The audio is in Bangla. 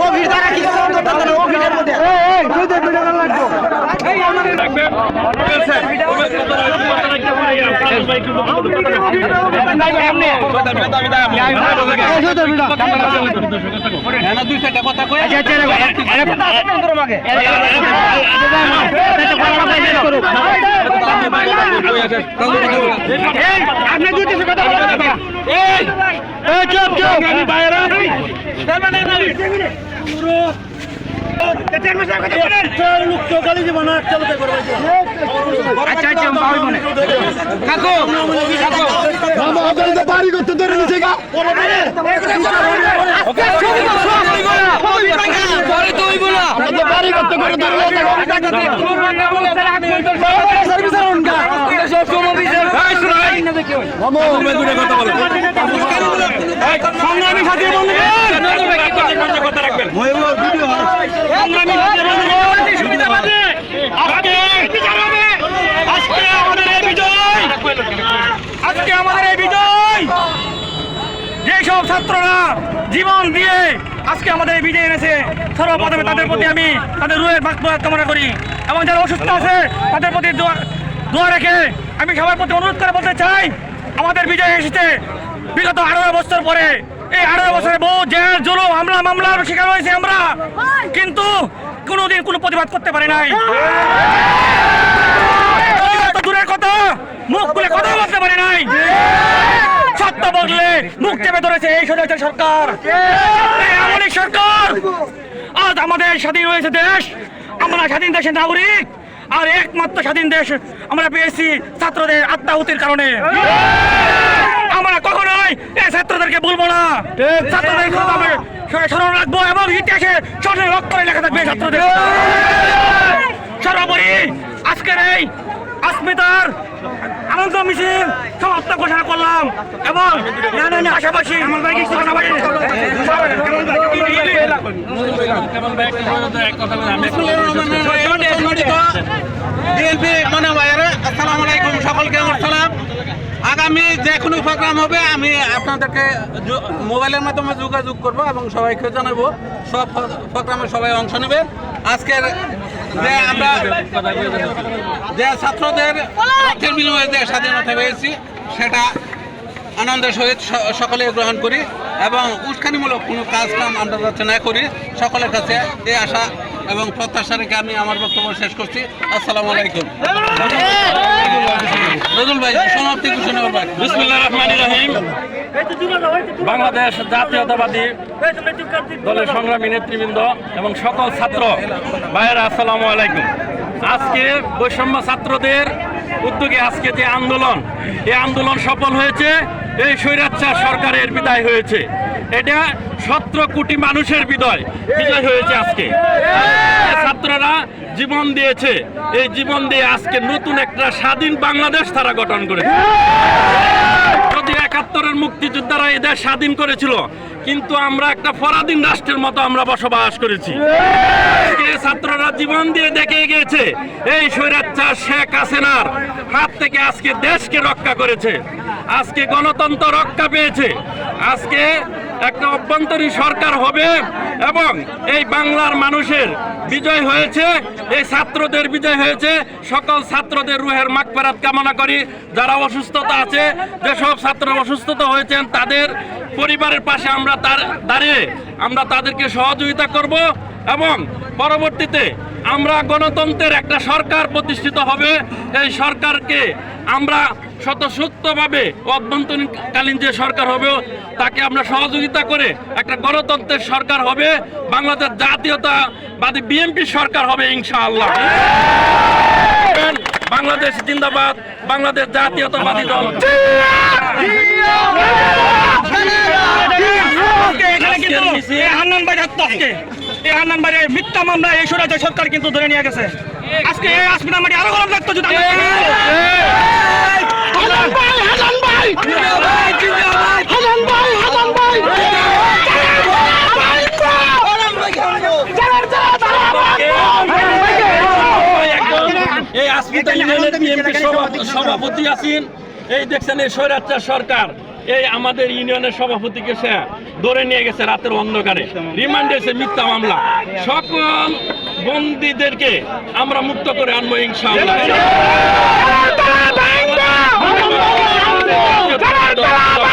ও ভিড়ের মধ্যে আচ্ছা আচ্ছা পাবি মনে কাকু বাড়ি করতে ধরে নিছে গা বাড়ি করতে করে ধরে সংগ্রামী সাথী বন্ধুগণ সংগ্রামী সাথী বন্ধুগণ আজকে আজকে আমাদের এই বিজয় আজকে আমাদের এই বিজয়! যেসব ছাত্ররা জীবন দিয়ে আজকে আমাদের এই বিজয় এনেছে, সর্বপ্রথমে তাদের প্রতি আমি তাদের রুহের বাক্য কামনা করি। এবং যারা অসুস্থ আছে, তাদের প্রতি দোয়া দোয়া রেখে আমি সবার প্রতি অনুরোধ করে বলতে চাই, আমাদের বিজয় এসেছে বিগত আঠারো বছর পরে। এই আঠারো বছরে বহু জেল, জুলুম, হামলা, মামলার শিকার হয়েছে আমরা। কিন্তু কোনোদিন কোনো প্রতিবাদ করতে পারি নাই প্রতিবাদ তো দূরের কথা মুখ খুলে কথা বলতে পারি নাই। সত্য বদলে মুখ চেপে ধরেছে, এই স্বৈরাচার সরকার। লীগ সরকার। আজ আমাদের স্বাধীন হয়েছে দেশ, আমরা স্বাধীন দেশের নাগরিক, আর একমাত্র স্বাধীন দেশ আমরা পেয়েছি ছাত্রদের আত্মাহুতির কারণে। আমরা কখনোই এই ছাত্রদেরকে বলব না। ছাত্রদের স্মরণ রাখব এবং ইতিহাসে স্বর্ণের অক্ষরে লেখা থাকবে ছাত্রদের সর্বোপরি আজকের এই আসমিতার আনন্দ মিছিল সমাপ্ত ঘোষণা করলাম এবং অন্যান্য আশাবাসী আমার ভাই কিছু বিএনপি মানে ভাইয়েরা আসসালামু আলাইকুম সকলকে আমার সালাম আগামী যে কোনো প্রোগ্রাম হবে, আমি আপনাদেরকে মোবাইলের মাধ্যমে যোগাযোগ করব এবং সবাইকে জানাব। সব প্রোগ্রামে সবাই অংশ নেবে। আজকের যে আমরা যে ছাত্রদের রক্তের বিনিময়ে যে স্বাধীনতা পেয়েছি, সেটা আনন্দের সহিত সকলে গ্রহণ করি এবং উস্কানিমূলক কোনো কাজ কাম আমরা যাতে না করি, সকলের কাছে এই আশা এবং প্রত্যাশা রেখে আমি আমার বক্তব্য শেষ করছি। আসসালামু আলাইকুম। বাংলাদেশ জাতীয়তাবাদী দলের সংগ্রামী নেতৃবৃন্দ এবং সকল ছাত্র ভাইয়েরা, আসসালামু আলাইকুম। আজকে বৈষম্য ছাত্রদের উদ্যোগে আজকে যে আন্দোলন, এই আন্দোলন সফল হয়েছে, এই স্বৈরাচার সরকারের বিদায় হয়েছে। এটা সতেরো কোটি মানুষের বিদয়, বিজয় হয়েছে আজকে। ছাত্ররা জীবন দিয়েছে। এই জীবন দিয়ে আজকে নতুন একটা স্বাধীন বাংলাদেশ তারা গঠন করেছে। যদি একাত্তরের মুক্তিযোদ্ধারা এদের স্বাধীন করেছিল, কিন্তু আমরা একটা পরাধীন রাষ্ট্রের মতো আমরা বসবাস করেছি। ছাত্ররা জীবন দিয়ে দেখে গিয়েছে, এই স্বৈরাচার শেখ হাসিনার হাত থেকে আজকে দেশকে রক্ষা করেছে। আজকে গণতন্ত্র রক্ষা পেয়েছে। আজকে একটা অভ্যন্তরীণ সরকার হবে এবং এই বাংলার মানুষের বিজয় হয়েছে, এই ছাত্রদের বিজয় হয়েছে। সকল ছাত্রদের রুহের মাগফেরাত কামনা করি। যারা অসুস্থতা আছে, যেসব ছাত্র অসুস্থতা হয়েছেন, তাদের পরিবারের পাশে আমরা তার দাঁড়িয়ে আমরা তাদেরকে সহযোগিতা করব এবং পরবর্তীতে আমরা গণতন্ত্রের একটা সরকার প্রতিষ্ঠিত হবে। এই সরকারকে আমরা স্বতঃসূত্রভাবে অভ্যন্তরীণকালীন যে সরকার হবে, তাকে আমরা সহযোগিতা করে একটা গণতন্ত্রের সরকার হবে বাংলাদেশ জাতীয়তাবাদী বিএনপি সরকার হবে, ইনশাআল্লাহ। বাংলাদেশ জিন্দাবাদ, বাংলাদেশ জাতীয়তাবাদী দল। মিথ্যা মামলা এই সরকার কিন্তু ধরে নিয়ে গেছে। আজকে এই আসমিনা মাটি আরও গরম লাগতো যদি সভাপতি আছেন। এই দেখছেন এই স্বৈরাচার সরকার। এই আমাদের ইউনিয়নের সভাপতিকে সে ধরে নিয়ে গেছে রাতের অন্ধকারে। রিমান্ডে এসে মিথ্যা মামলা। সকল বন্দীদেরকে আমরা মুক্ত করে আনব ইনশাআল্লাহ। Caralho, caralho!